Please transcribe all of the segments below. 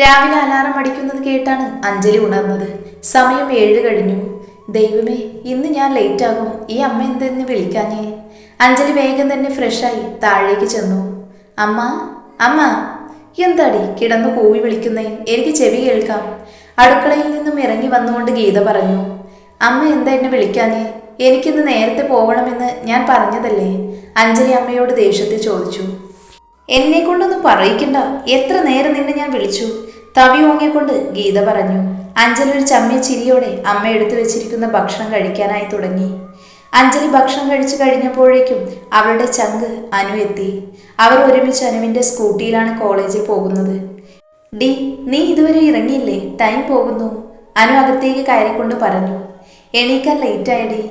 രാവിലെ അലാറം അടിക്കുന്നത് കേട്ടാണ് അഞ്ജലി ഉണർന്നത്. സമയം ഏഴ് കഴിഞ്ഞു. ദൈവമേ ഇന്ന് ഞാൻ ലേറ്റ് ആകും. ഈ അമ്മ എന്തെന്ന് വിളിക്കാഞ്ഞേ? അഞ്ജലി വേഗം തന്നെ ഫ്രഷായി താഴേക്ക് ചെന്നു. അമ്മ അമ്മ എന്താടി കിടന്നു കൂവി വിളിക്കുന്നേ? എനിക്ക് ചെവി കേൾക്കാം. അടുക്കളയിൽ നിന്നും ഇറങ്ങി വന്നുകൊണ്ട് ഗീത പറഞ്ഞു അമ്മ എന്താ എന്നെ വിളിക്കാഞ്ഞേ? എനിക്കിന്ന് നേരത്തെ പോകണമെന്ന് ഞാൻ പറഞ്ഞതല്ലേ? അഞ്ജലി അമ്മയോട് ദേഷ്യത്തിൽ ചോദിച്ചു. എന്നെ കൊണ്ടൊന്നും പറയിക്കണ്ട. എത്ര നേരം നിന്നെ ഞാൻ വിളിച്ചു? തവി ഓങ്ങിക്കൊണ്ട് ഗീത പറഞ്ഞു. അഞ്ജലി ഒരു ചമ്മിയ ചിരിയോടെ അമ്മ എടുത്തു വെച്ചിരിക്കുന്ന ഭക്ഷണം കഴിക്കാനായി തുടങ്ങി. അഞ്ജലി ഭക്ഷണം കഴിച്ചു കഴിഞ്ഞപ്പോഴേക്കും അവളുടെ ചങ്ക് അനു എത്തി. അവർ ഒരുമിച്ച് അനുവിന്റെ സ്കൂട്ടിയിലാണ് കോളേജിൽ പോകുന്നത്. ഡി നീ ഇതുവരെ ഇറങ്ങിയില്ലേ? ടൈം പോകുന്നു. അനു അകത്തേക്ക് കയറിക്കൊണ്ട് പറഞ്ഞു. എണീക്കാൻ ലേറ്റായടി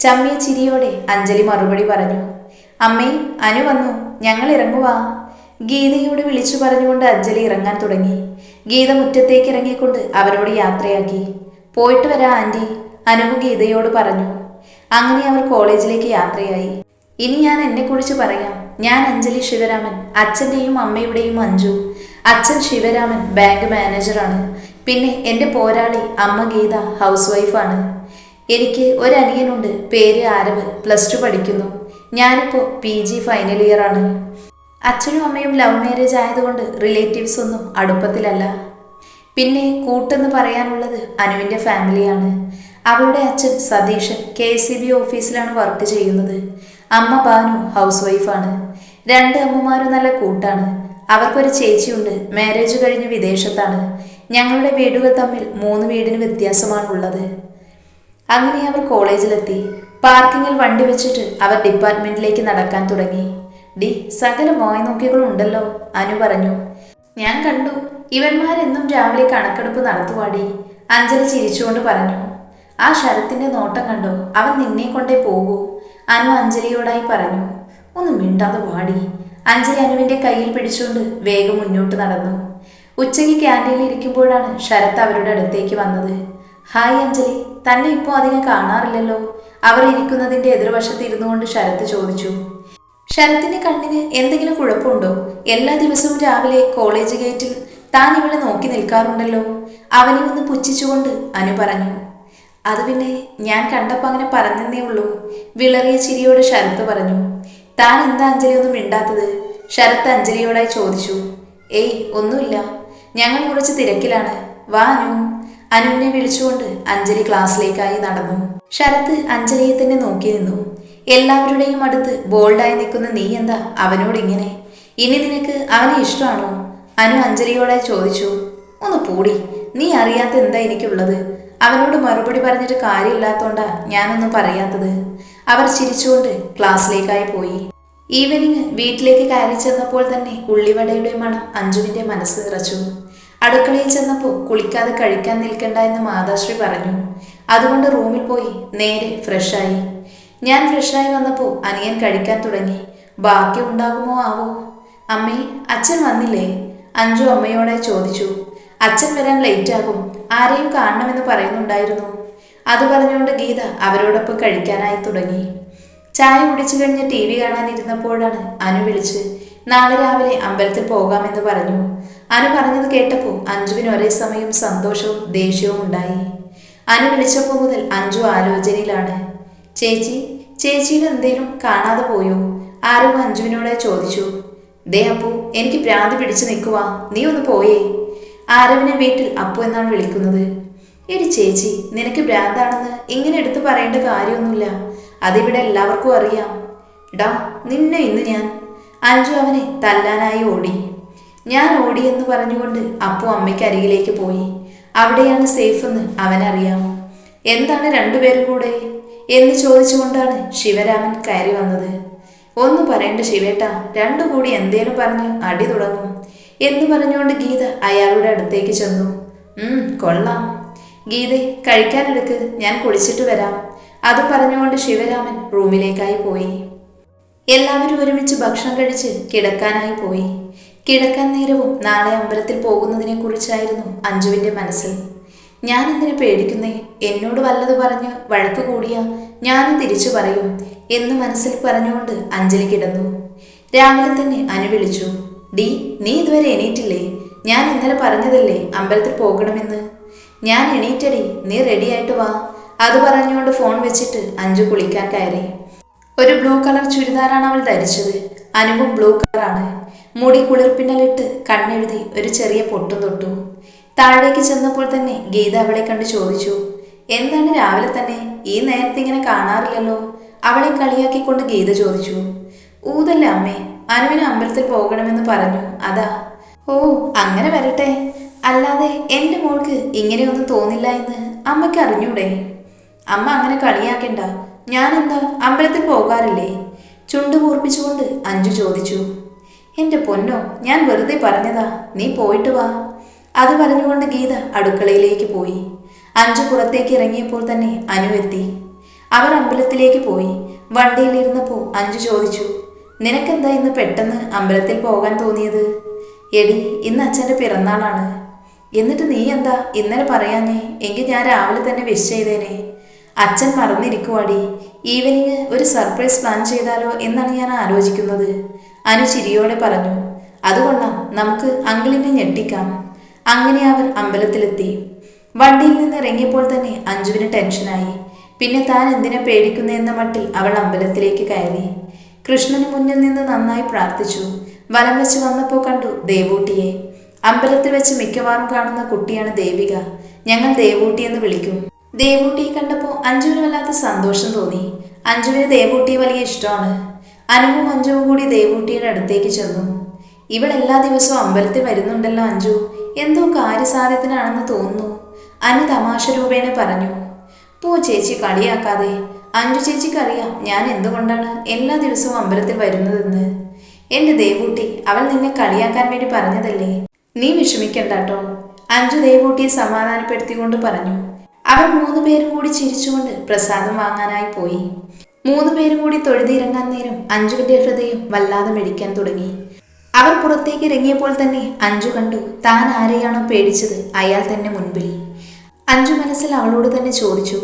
ചമ്മിയ ചിരിയോടെ അഞ്ജലി മറുപടി പറഞ്ഞു. അമ്മേ അനു വന്നു. ഞങ്ങൾ ഇറങ്ങുവാ. ഗീതയോട് വിളിച്ചു പറഞ്ഞുകൊണ്ട് അഞ്ജലി ഇറങ്ങാൻ തുടങ്ങി. ഗീത മുറ്റത്തേക്ക് ഇറങ്ങിക്കൊണ്ട് അവരോട് യാത്രയാക്കി. പോയിട്ട് വരാ ആന്റി അനുവ് ഗീതയോട് പറഞ്ഞു. അങ്ങനെ അവർ കോളേജിലേക്ക് യാത്രയായി. ഇനി ഞാൻ എന്നെക്കുറിച്ച് പറയാം. ഞാൻ അഞ്ജലി ശിവരാമൻ അച്ഛന്റെയും അമ്മയുടെയും അഞ്ജു. അച്ഛൻ ശിവരാമൻ ബാങ്ക് മാനേജറാണ്. പിന്നെ എന്റെ പോരാളി അമ്മ ഗീത ഹൗസ് വൈഫാണ്. എനിക്ക് ഒരു പേര് ആരവ് പ്ലസ് ടു പഠിക്കുന്നു. ഞാനിപ്പോൾ പി ജി ഫൈനൽ ഇയർ ആണ്. അച്ഛനും അമ്മയും ലവ് മാരേജ് ആയതുകൊണ്ട് റിലേറ്റീവ്സ് ഒന്നും അടുപ്പത്തിലല്ല. പിന്നെ കൂട്ടെന്ന് പറയാനുള്ളത് അനുവിന്റെ ഫാമിലിയാണ് അവളുടെ അച്ഛൻ സതീശൻ കെ സി ബി ഓഫീസിലാണ് വർക്ക് ചെയ്യുന്നത്. അമ്മ ബാനു ഹൗസ് വൈഫാണ് രണ്ട് അമ്മമാരും നല്ല കൂട്ടാണ്. അവർക്കൊരു ചേച്ചിയുണ്ട്. മാരേജ് കഴിഞ്ഞ് വിദേശത്താണ്. ഞങ്ങളുടെ വീടുകൾ തമ്മിൽ മൂന്ന് വീടിന് വ്യത്യാസമാണുള്ളത്. അങ്ങനെ അവർ കോളേജിലെത്തി പാർക്കിങ്ങിൽ വണ്ടി വെച്ചിട്ട് അവർ ഡിപ്പാർട്ട്മെന്റിലേക്ക് നടക്കാൻ തുടങ്ങി. ഡി സകല വായി നോക്കികളുണ്ടല്ലോ അനു പറഞ്ഞു. ഞാൻ കണ്ടു ഇവന്മാരെന്നും രാവിലെ കണക്കെടുപ്പ് നടത്തുവാടി അഞ്ജലി ചിരിച്ചുകൊണ്ട് പറഞ്ഞു. ആ ശരത്തിന്റെ നോട്ടം കണ്ടോ അവൻ നിന്നെ കൊണ്ടേ പോകൂ അനു അഞ്ജലിയോടായി പറഞ്ഞു. ഒന്ന് മിണ്ടാതെ വാടി. അഞ്ജലി അനുവിന്റെ കയ്യിൽ പിടിച്ചുകൊണ്ട് വേഗം മുന്നോട്ട് നടന്നു. ഉച്ചയ്ക്ക് ക്യാന്റീനിൽ ഇരിക്കുമ്പോഴാണ് ശരത്ത് അവരുടെ അടുത്തേക്ക് വന്നത്. ഹായ് അഞ്ജലി തന്നെ ഇപ്പോൾ അധികം കാണാറില്ലല്ലോ? അവർ ഇരിക്കുന്നതിന്റെ എതിർവശത്ത് ഇരുന്നുകൊണ്ട് ശരത്ത് ചോദിച്ചു. ശരത്തിന്റെ കണ്ണിന് എന്തെങ്കിലും കുഴപ്പമുണ്ടോ? എല്ലാ ദിവസവും രാവിലെ കോളേജ് ഗേറ്റിൽ താൻ ഇവളെ നോക്കി നിൽക്കാറുണ്ടല്ലോ. അവനെ ഒന്ന് പുച്ഛിച്ചുകൊണ്ട് അനു പറഞ്ഞു അത് പിന്നെ ഞാൻ കണ്ടപ്പോൾ അങ്ങനെ പറഞ്ഞെന്നേ ഉള്ളൂ വിളറിയ ചിരിയോട് ശരത്ത് പറഞ്ഞു. താൻ എന്താ അഞ്ജലി ഒന്നും മിണ്ടാത്തത്? ശരത്ത് അഞ്ജലിയോടായി ചോദിച്ചു ഏയ് ഒന്നുമില്ല. ഞങ്ങൾ കുറച്ച് തിരക്കിലാണ്. വാ അനു. അനുവിനെ വിളിച്ചുകൊണ്ട് അഞ്ജലി ക്ലാസ്സിലേക്കായി നടന്നു. ശരത്ത് അഞ്ജലിയെ തന്നെ നോക്കി നിന്നു. എല്ലാവരുടെയും അടുത്ത് ബോൾഡായി നിൽക്കുന്ന നീ എന്താ? അവനോട് ഇങ്ങനെ. ഇനി നിനക്ക് അവനെ ഇഷ്ടമാണോ? അനു അഞ്ജലിയോടായി ചോദിച്ചു. ഒന്ന് പൂടി. നീ അറിയാത്ത എന്താ എനിക്കുള്ളത്? അവനോട് മറുപടി പറഞ്ഞിട്ട് കാര്യമില്ലാത്തോണ്ടാ ഞാനൊന്നും പറയാത്തത്. അവർ ചിരിച്ചുകൊണ്ട് ക്ലാസ്സിലേക്കായി പോയി. ഈവനിങ് വീട്ടിലേക്ക് കയറി ചെന്നപ്പോൾ തന്നെ ഉള്ളിവടയുടെ മണം അഞ്ജുവിന്റെ മനസ്സ് നിറച്ചു. അടുക്കളയിൽ ചെന്നപ്പോൾ കുളിക്കാതെ കഴിക്കാൻ നിൽക്കണ്ട എന്ന് മാതാശ്രീ പറഞ്ഞു. അതുകൊണ്ട് റൂമിൽ പോയി നേരെ ഫ്രഷായി ഞാൻ ഫ്രഷായി വന്നപ്പോൾ അനിയൻ കഴിക്കാൻ തുടങ്ങി. ബാക്കി ഉണ്ടാകുമോ ആവോ? അമ്മേ അച്ഛൻ വന്നില്ലേ? അഞ്ചു അമ്മയോടെ ചോദിച്ചു. അച്ഛൻ വരാൻ ലേറ്റ് ആകും ആരെയും കാണണമെന്ന് പറയുന്നുണ്ടായിരുന്നു. അത് പറഞ്ഞുകൊണ്ട് ഗീത അവരോടൊപ്പം കഴിക്കാനായി തുടങ്ങി. ചായ കുടിച്ചു കഴിഞ്ഞ് ടി വി കാണാനിരുന്നപ്പോഴാണ് അനു വിളിച്ച് നാളെ രാവിലെ അമ്പലത്തിൽ പോകാമെന്ന് പറഞ്ഞു. അനു പറഞ്ഞത് കേട്ടപ്പോൾ അഞ്ജുവിന് ഒരേ സമയം സന്തോഷവും ദേഷ്യവും ഉണ്ടായി. അനു വിളിച്ചപ്പോൾ മുതൽ അഞ്ജു ആലോചനയിലാണ്. ചേച്ചി ചേച്ചിയുടെ എന്തേലും കാണാതെ പോയോ? ആരും അഞ്ജുവിനോടെ ചോദിച്ചു. ദേ അപ്പു എനിക്ക് ഭ്രാന്ത് പിടിച്ചു നിൽക്കുവാ. നീ ഒന്ന് പോയേ. ആരവിനെ വീട്ടിൽ അപ്പു എന്നാണ് വിളിക്കുന്നത്. എടി ചേച്ചി നിനക്ക് ഭ്രാന്താണെന്ന് ഇങ്ങനെ എടുത്തു പറയേണ്ട കാര്യമൊന്നുമില്ല. അതിവിടെ എല്ലാവർക്കും അറിയാം. ഡാ നിന്നെ ഇന്ന് ഞാൻ. അഞ്ജു അവനെ തല്ലാനായി ഓടി. ഞാൻ ഓടി എന്ന് പറഞ്ഞുകൊണ്ട് അപ്പു അമ്മയ്ക്ക് അരികിലേക്ക് പോയി. അവിടെയാണ് സേഫ് എന്ന് അവനറിയാം. എന്താണ് രണ്ടുപേരും കൂടെ? എന്ന് ചോദിച്ചുകൊണ്ടാണ് ശിവരാമൻ കയറി വന്നത്. ഒന്ന് പറയണ്ട ശിവേട്ട രണ്ടു കൂടി എന്തേലും പറഞ്ഞ് അടി തുടങ്ങും എന്ന് പറഞ്ഞുകൊണ്ട് ഗീത അയാളുടെ അടുത്തേക്ക് ചെന്നു. ഉം കൊള്ളാം. ഗീതെ കഴിക്കാനെടുക്ക് ഞാൻ കുളിച്ചിട്ട് വരാം അത് പറഞ്ഞുകൊണ്ട് ശിവരാമൻ റൂമിലേക്കായി പോയി. എല്ലാവരും ഒരുമിച്ച് ഭക്ഷണം കഴിച്ച് കിടക്കാനായി പോയി. കിടക്കാൻ നേരവും നാളെ അമ്പലത്തിൽ പോകുന്നതിനെക്കുറിച്ചായിരുന്നു അഞ്ജുവിന്റെ മനസ്സിൽ. ഞാൻ എന്തിനെ പേടിക്കുന്നേ? എന്നോട് വല്ലത് പറഞ്ഞ് വഴക്ക് കൂടിയ ഞാനും തിരിച്ചു പറയും എന്ന് മനസ്സിൽ പറഞ്ഞുകൊണ്ട് അഞ്ജലി കിടന്നു. രാവിലെ തന്നെ അനു വിളിച്ചു. ഡി നീ ഇതുവരെ എണീറ്റില്ലേ? ഞാൻ ഇന്നലെ പറഞ്ഞതല്ലേ അമ്പലത്തിൽ പോകണമെന്ന്? ഞാൻ എണീറ്റടി നീ റെഡിയായിട്ട് വാ. അത് പറഞ്ഞുകൊണ്ട് ഫോൺ വെച്ചിട്ട് അഞ്ചു കുളിക്കാൻ കയറി. ഒരു ബ്ലൂ കളർ ചുരിദാറാണ് അവൾ ധരിച്ചത്. അനുവും ബ്ലൂ കളറാണ്. മുടി കുളിർപ്പിന്നലിട്ട് കണ്ണെഴുതി ഒരു ചെറിയ പൊട്ടും തൊട്ടു. താഴേക്ക് ചെന്നപ്പോൾ തന്നെ ഗീത അവളെ കണ്ട് ചോദിച്ചു എന്താണ് രാവിലെ തന്നെ? ഈ നേരത്തെ ഇങ്ങനെ കാണാറില്ലല്ലോ? അവളെ കളിയാക്കിക്കൊണ്ട് ഗീത ചോദിച്ചു ഊതല്ല അമ്മേ അനുവിന് അമ്പലത്തിൽ പോകണമെന്ന് പറഞ്ഞു അതാ. ഓ അങ്ങനെ വരട്ടെ. അല്ലാതെ എന്റെ മോൾക്ക് ഇങ്ങനെയൊന്നും തോന്നില്ല എന്ന് അമ്മയ്ക്ക് അറിഞ്ഞൂടെ? അമ്മ അങ്ങനെ കളിയാക്കണ്ട. ഞാനെന്താ അമ്പലത്തിൽ പോകാറില്ലേ? ചുണ്ടു കൂർപ്പിച്ചുകൊണ്ട് അഞ്ചു ചോദിച്ചു എന്റെ പൊന്നോ ഞാൻ വെറുതെ പറഞ്ഞതാ. നീ പോയിട്ട് വാ. അത് പറഞ്ഞുകൊണ്ട് ഗീത അടുക്കളയിലേക്ക് പോയി. അഞ്ചു പുറത്തേക്ക് ഇറങ്ങിയപ്പോൾ തന്നെ അനു എത്തി. അവർ അമ്പലത്തിലേക്ക് പോയി. വണ്ടിയിലിരുന്നപ്പോൾ അഞ്ചു ചോദിച്ചു നിനക്കെന്താ ഇന്ന് പെട്ടെന്ന് അമ്പലത്തിൽ പോകാൻ തോന്നിയത്? എടി ഇന്ന് അച്ഛന്റെ പിറന്നാളാണ്. എന്നിട്ട് നീ എന്താ ഇന്നലെ പറയാഞ്ഞേ? എങ്കിൽ ഞാൻ രാവിലെ തന്നെ വിഷ് ചെയ്തേനെ. അച്ഛൻ മറന്നിരിക്കുവാടി. ഈവനിങ് ഒരു സർപ്രൈസ് പ്ലാൻ ചെയ്താലോ എന്നാണ് ഞാൻ ആലോചിക്കുന്നത്. അനു ചിരിയോടെ പറഞ്ഞു അതുകൊണ്ടാണ് നമുക്ക് അങ്കിളിനെ ഞെട്ടിക്കാം. അങ്ങനെ അവർ അമ്പലത്തിലെത്തി. വണ്ടിയിൽ നിന്ന് ഇറങ്ങിയപ്പോൾ തന്നെ അഞ്ജുവിന് ടെൻഷനായി. പിന്നെ താൻ എന്തിനെ പേടിക്കുന്നു എന്ന മട്ടിൽ അവൾ അമ്പലത്തിലേക്ക് കയറി. കൃഷ്ണന് മുന്നിൽ നിന്ന് നന്നായി പ്രാർത്ഥിച്ചു. വലം വെച്ച് വന്നപ്പോൾ കണ്ടു ദേവൂട്ടിയെ. അമ്പലത്തിൽ വെച്ച് മിക്കവാറും കാണുന്ന കുട്ടിയാണ് ദേവിക. ഞങ്ങൾ ദേവൂട്ടി എന്ന് വിളിക്കും. ദേവൂട്ടിയെ കണ്ടപ്പോൾ അഞ്ജുവിന് വല്ലാത്ത സന്തോഷം തോന്നി. അഞ്ജുവിന് ദേവൂട്ടിയെ വലിയ ഇഷ്ടമാണ്. അനുവും അഞ്ജുവും കൂടി ദേവൂട്ടിയുടെ അടുത്തേക്ക് ചെന്നു. ഇവൾ എല്ലാ ദിവസവും അമ്പലത്തിൽ വരുന്നുണ്ടല്ലോ അഞ്ജു. എന്തോ കാര്യസാധ്യത്തിനാണെന്ന് തോന്നുന്നു. അനു തമാശ രൂപേണ പറഞ്ഞു. പോ ചേച്ചി കളിയാക്കാതെ. അഞ്ജു ചേച്ചിക്കറിയാം ഞാൻ എന്തുകൊണ്ടാണ് എല്ലാ ദിവസവും അമ്പലത്തിൽ വരുന്നതെന്ന്. എന്റെ ദേവൂട്ടി അവൾ നിന്നെ കളിയാക്കാൻ വേണ്ടി പറഞ്ഞതല്ലേ? നീ വിഷമിക്കണ്ടാട്ടോ. അഞ്ചു ദേവൂട്ടിയെ സമാധാനപ്പെടുത്തിക്കൊണ്ട് പറഞ്ഞു. അവർ മൂന്ന് പേരും കൂടി ചിരിച്ചുകൊണ്ട് പ്രസാദം വാങ്ങാനായി പോയി. മൂന്ന് പേരും കൂടി തൊഴുതിയിറങ്ങാൻ നേരം അഞ്ജുവിന്റെ ഹൃദയം വല്ലാതെ മെടിക്കാൻ തുടങ്ങി. അവർ പുറത്തേക്ക് ഇറങ്ങിയപ്പോൾ തന്നെ അഞ്ജു കണ്ടു താൻ ആരെയാണോ പേടിച്ചത്? അയാൾ തന്നെ മുൻപിൽ. അഞ്ജു മനസ്സിൽ അവളോട് തന്നെ ചോദിച്ചു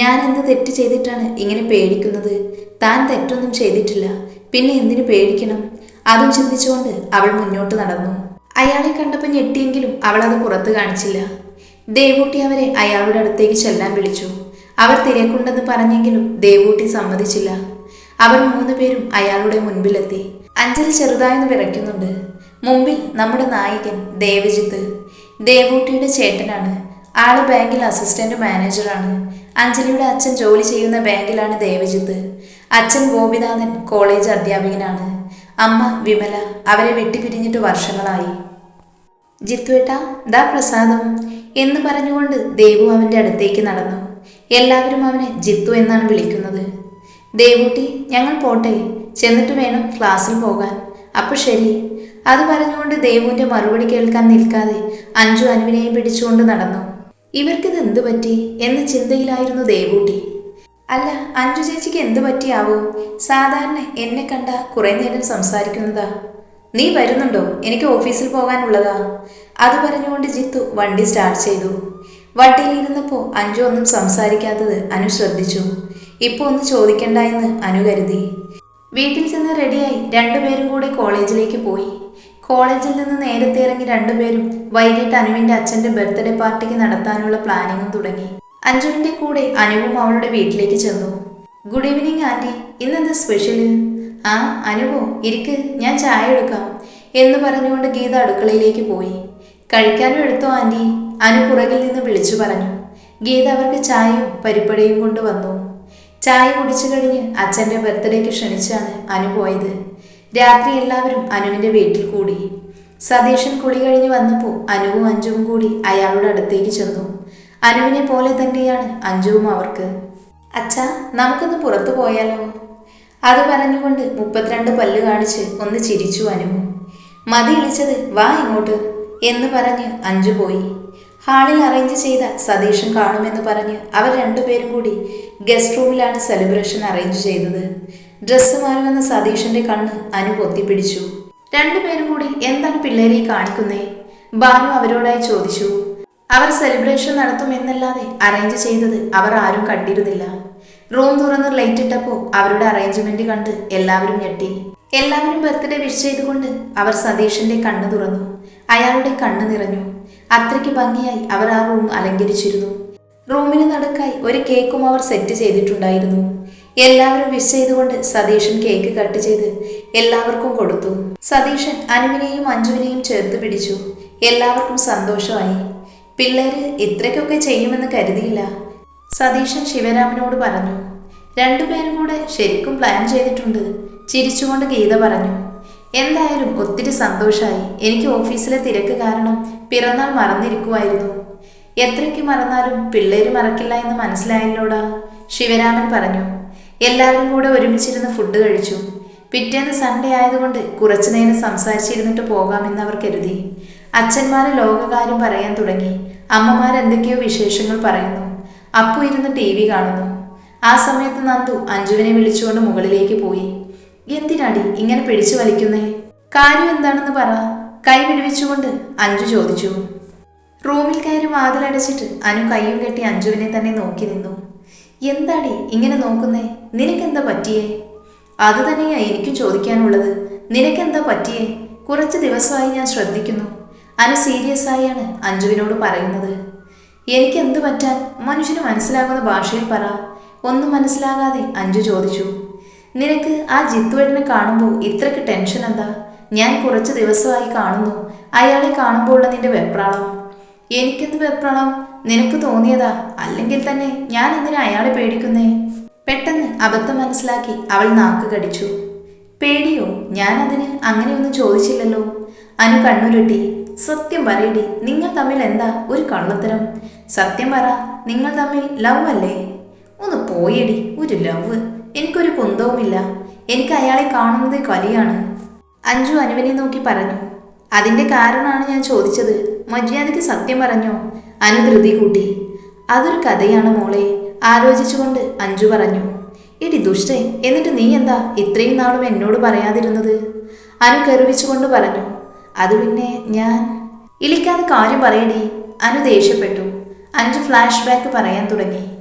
ഞാൻ എന്ത് തെറ്റ് ചെയ്തിട്ടാണ് ഇങ്ങനെ പേടിക്കുന്നത്? താൻ തെറ്റൊന്നും ചെയ്തിട്ടില്ല. പിന്നെ എന്തിനു പേടിക്കണം? അതും ചിന്തിച്ചുകൊണ്ട് അവൾ മുന്നോട്ട് നടന്നു. അയാളെ കണ്ടപ്പോൾ ഞെട്ടിയെങ്കിലും അവൾ അത് പുറത്ത് കാണിച്ചില്ല. ദേവൂട്ടി അവരെ അയാളുടെ അടുത്തേക്ക് ചെല്ലാൻ വിളിച്ചു. അവർ തിരക്കുണ്ടെന്ന് പറഞ്ഞെങ്കിലും ദേവൂട്ടി സമ്മതിച്ചില്ല. അവർ മൂന്ന് പേരും അയാളുടെ മുൻപിലെത്തി. അഞ്ജലി ചെറുതായെന്ന് വിറയ്ക്കുന്നുണ്ട്. മുമ്പിൽ നമ്മുടെ നായകൻ ദേവജിത്ത്. ദേവൂട്ടിയുടെ ചേട്ടനാണ്. ആൾ ബാങ്കിൽ അസിസ്റ്റന്റ് മാനേജറാണ്. അഞ്ജലിയുടെ അച്ഛൻ ജോലി ചെയ്യുന്ന ബാങ്കിലാണ് ദേവജിത്ത്. അച്ഛൻ ഗോപിനാഥൻ കോളേജ് അധ്യാപകനാണ്. അമ്മ വിമല അവരെ വെട്ടിപ്പിരിഞ്ഞിട്ട് വർഷങ്ങളായി. ജിത്വേട്ട ദാ പ്രസാദം. എന്ന് പറഞ്ഞുകൊണ്ട് ദേവു അവന്റെ അടുത്തേക്ക് നടന്നു. എല്ലാവരും അവനെ ജിത്തു എന്നാണ് വിളിക്കുന്നത്. ദേവൂട്ടി ഞങ്ങൾ പോട്ടെ. ചെന്നിട്ട് വേണം ക്ലാസ്സിൽ പോകാൻ. അപ്പോൾ ശരി. അത് പറഞ്ഞുകൊണ്ട് ദേവുവിന്റെ മറുപടി കേൾക്കാൻ നിൽക്കാതെ അഞ്ചു അനുവിനെയും പിടിച്ചുകൊണ്ട് നടന്നു. ഇവർക്കിത് എന്തു പറ്റി എന്ന ചിന്തയിലായിരുന്നു ദേവൂട്ടി. അല്ല അഞ്ചു ചേച്ചിക്ക് എന്തു പറ്റിയാവോ? സാധാരണ എന്നെ കണ്ട കുറെ നേരം സംസാരിക്കുന്നതാ. നീ വരുന്നുണ്ടോ? എനിക്ക് ഓഫീസിൽ പോകാനുള്ളതാ. അത് പറഞ്ഞുകൊണ്ട് ജിത്തു വണ്ടി സ്റ്റാർട്ട് ചെയ്തു. വണ്ടിയിലിരുന്നപ്പോൾ അഞ്ചു ഒന്നും സംസാരിക്കാത്തത് അനു ശ്രദ്ധിച്ചു. ഇപ്പോൾ ഒന്ന് ചോദിക്കണ്ട എന്ന് അനു കരുതി. വീട്ടിൽ ചെന്ന് റെഡിയായി രണ്ടുപേരും കൂടെ കോളേജിലേക്ക് പോയി. കോളേജിൽ നിന്ന് നേരത്തെ ഇറങ്ങി രണ്ടുപേരും വൈകിട്ട് അനുവിന്റെ അച്ഛന്റെ ബർത്ത്ഡേ പാർട്ടിക്ക് നടത്താനുള്ള പ്ലാനിങ്ങും തുടങ്ങി. അഞ്ജുവിന്റെ കൂടെ അനുവും അവളുടെ വീട്ടിലേക്ക് ചെന്നു. Good evening aunty. ഇന്നെന്താ സ്പെഷ്യൽ? ആ അനുവോ ഇരിക്ക്. ഞാൻ ചായ എടുക്കാം എന്ന് പറഞ്ഞുകൊണ്ട് ഗീത അടുക്കളയിലേക്ക് പോയി. കഴിക്കാനും എടുത്തോ ആന്റി? അനു പുറകിൽ നിന്ന് വിളിച്ചു പറഞ്ഞു. ഗീത അവർക്ക് ചായയും പരിപ്പടയും കൊണ്ട് വന്നു. ചായ കുടിച്ചു കഴിഞ്ഞ് അച്ഛന്റെ ബർത്ത്ഡേക്ക് ക്ഷണിച്ചാണ് അനു പോയത്. രാത്രി എല്ലാവരും അനുവിന്റെ വീട്ടിൽ കൂടി. സതീശൻ കുളി കഴിഞ്ഞ് വന്നപ്പോൾ അനുവും അഞ്ജുവും കൂടി അയാളുടെ അടുത്തേക്ക് ചെന്നു. അനുവിനെ പോലെ തന്നെയാണ് അഞ്ജുവും അവർക്ക്. അച്ഛാ നമുക്കൊന്ന് പുറത്തു പോയാലോ? അത് പറഞ്ഞുകൊണ്ട് മുപ്പത്തിരണ്ട് പല്ല് കാണിച്ച് ഒന്ന് ചിരിച്ചു അനുവും. മതി ഇളിച്ചത് വാ ഇങ്ങോട്ട് എന്ന് പറഞ്ഞ് അഞ്ചു പോയി. ഹാളിൽ അറേഞ്ച് ചെയ്ത സതീഷൻ കാണുമെന്ന് പറഞ്ഞ് അവർ രണ്ടുപേരും കൂടി ഗസ്റ്റ് റൂമിലാണ് സെലിബ്രേഷൻ അറേഞ്ച് ചെയ്തത്. ഡ്രസ്സ് മാറുമെന്ന സതീഷിന്റെ കണ്ണ് അനു പൊത്തിപ്പിടിച്ചു രണ്ടുപേരും കൂടി എന്താണ് പിള്ളേരെ കാണിക്കുന്നേ? ബാനു അവരോടായി ചോദിച്ചു. അവർ സെലിബ്രേഷൻ നടത്തുമെന്നല്ലാതെ അറേഞ്ച് ചെയ്തത് അവർ ആരും കണ്ടിരുന്നില്ല. റൂം തുറന്ന് ലൈറ്റ് ഇട്ടപ്പോൾ അവരുടെ അറേഞ്ച്മെന്റ് കണ്ട് എല്ലാവരും ഞെട്ടി. എല്ലാവരും ബർത്ത്ഡേ വിഷ് ചെയ്തുകൊണ്ട് അവർ സതീഷിന്റെ കണ്ണ് തുറന്നു. അയാളുടെ കണ്ണ് നിറഞ്ഞു. അത്രയ്ക്ക് ഭംഗിയായി അവർ ആ റൂം അലങ്കരിച്ചിരുന്നു. റൂമിന് നടക്കായി ഒരു കേക്കും അവർ സെറ്റ് ചെയ്തിട്ടുണ്ടായിരുന്നു. എല്ലാവരും വിഷ് ചെയ്തുകൊണ്ട് സതീഷൻ കേക്ക് കട്ട് ചെയ്ത് എല്ലാവർക്കും കൊടുത്തു. സതീഷൻ അനുവിനെയും അഞ്ജുവിനെയും ചേർത്ത് പിടിച്ചു. എല്ലാവർക്കും സന്തോഷമായി. പിള്ളേര് ഇത്രയ്ക്കൊക്കെ ചെയ്യുമെന്ന് കരുതിയില്ല. സതീശൻ ശിവരാമനോട് പറഞ്ഞു രണ്ടുപേരും കൂടെ ശരിക്കും പ്ലാൻ ചെയ്തിട്ടുണ്ട് ചിരിച്ചുകൊണ്ട് ഗീത പറഞ്ഞു. എന്തായാലും ഒത്തിരി സന്തോഷമായി എനിക്ക് ഓഫീസിലെ തിരക്ക് കാരണം പിറന്നാൾ മറന്നിരിക്കുമായിരുന്നു എത്രയ്ക്ക് മറന്നാലും പിള്ളേര് മറക്കില്ല എന്ന് മനസ്സിലായല്ലോടാ? ശിവരാമൻ പറഞ്ഞു. എല്ലാവരും കൂടെ ഒരുമിച്ചിരുന്ന് ഫുഡ് കഴിച്ചു. പിറ്റേന്ന് സൺഡേ ആയതുകൊണ്ട് കുറച്ചു നേരം സംസാരിച്ചിരുന്നിട്ട് പോകാമെന്ന് അവർ കരുതി. അച്ഛന്മാരെ ലോകകാര്യം പറയാൻ തുടങ്ങി. അമ്മമാരെന്തൊക്കെയോ വിശേഷങ്ങൾ പറയുന്നു. അപ്പു ഇരുന്ന് ടി വി കാണുന്നു. ആ സമയത്ത് നന്ദു അഞ്ജുവിനെ വിളിച്ചുകൊണ്ട് മുകളിലേക്ക് പോയി. എന്തിനാടി ഇങ്ങനെ പിടിച്ചു വലിക്കുന്നേ? കാര്യം എന്താണെന്ന് പറ. കൈ വിടുവിച്ചുകൊണ്ട് അഞ്ജു ചോദിച്ചു. റൂമിൽ കയറി വാതിലടച്ചിട്ട് അനു കൈയും കെട്ടി അഞ്ജുവിനെ തന്നെ നോക്കി നിന്നു. എന്താടി ഇങ്ങനെ നോക്കുന്നേ? നിനക്കെന്താ പറ്റിയേ? അത് തന്നെയാ എനിക്കും ചോദിക്കാനുള്ളത്. നിനക്കെന്താ പറ്റിയേ? കുറച്ച് ദിവസമായി ഞാൻ ശ്രദ്ധിക്കുന്നു. അനു സീരിയസ് ആയാണ് അഞ്ജുവിനോട് പറയുന്നത്. എനിക്കെന്ത് പറ്റാൻ? മനുഷ്യന് മനസ്സിലാകുന്ന ഭാഷയിൽ പറ. ഒന്നും മനസ്സിലാകാതെ അഞ്ജു ചോദിച്ചു. നിനക്ക് ആ ജിത്തുവേട്ടനെ കാണുമ്പോൾ ഇത്രയ്ക്ക് ടെൻഷൻ എന്താ ഞാൻ കുറച്ച് ദിവസമായി കാണുന്നു. അയാളെ കാണുമ്പോൾള്ള നിന്റെ വെപ്രാളം. എനിക്കെന്ത് വെപ്രാളം? നിനക്ക് തോന്നിയതാ? അല്ലെങ്കിൽ തന്നെ ഞാൻ എന്തിനാ അയാളെ പേടിക്കുന്നേ? പെട്ടെന്ന് അബദ്ധം മനസ്സിലാക്കി അവൾ നാക്ക് കടിച്ചു. പേടിയോ? ഞാൻ അതിന് അങ്ങനെയൊന്നും ചോദിച്ചില്ലല്ലോ. അനു കണ്ണുരുട്ടി. സത്യം പറയടി നിങ്ങൾ തമ്മിൽ എന്താ ഒരു കള്ളത്തരം? സത്യം പറ നിങ്ങൾ തമ്മിൽ ലവ് അല്ലേ? ഒന്ന് പോയടി ഒരു ലവ്. എനിക്കൊരു കുന്തവുമില്ല. എനിക്ക് അയാളെ കാണുന്നത് കലിയാണ്. അഞ്ജു അനുവിനെ നോക്കി പറഞ്ഞു. അതിന്റെ കാരണമാണ് ഞാൻ ചോദിച്ചത്. മര്യാദയ്ക്ക് സത്യം പറഞ്ഞോ? അനു ധൃതി കൂട്ടി. അതൊരു കഥയാണ് മോളെ. ആലോചിച്ചുകൊണ്ട് അഞ്ജു പറഞ്ഞു. എടി ദുഷ്ടേ എന്നിട്ട് നീ എന്താ ഇത്രയും നാളും എന്നോട് പറയാതിരുന്നത്? അനു കരുവിച്ചുകൊണ്ട് പറഞ്ഞു. അത് പിന്നെ ഞാൻ? ഇളിക്കാതെ കാര്യം പറയടി. അനു ദേഷ്യപ്പെട്ടു. അഞ്ചു ഫ്ലാഷ് ബാക്ക് പറയാൻ തുടങ്ങി.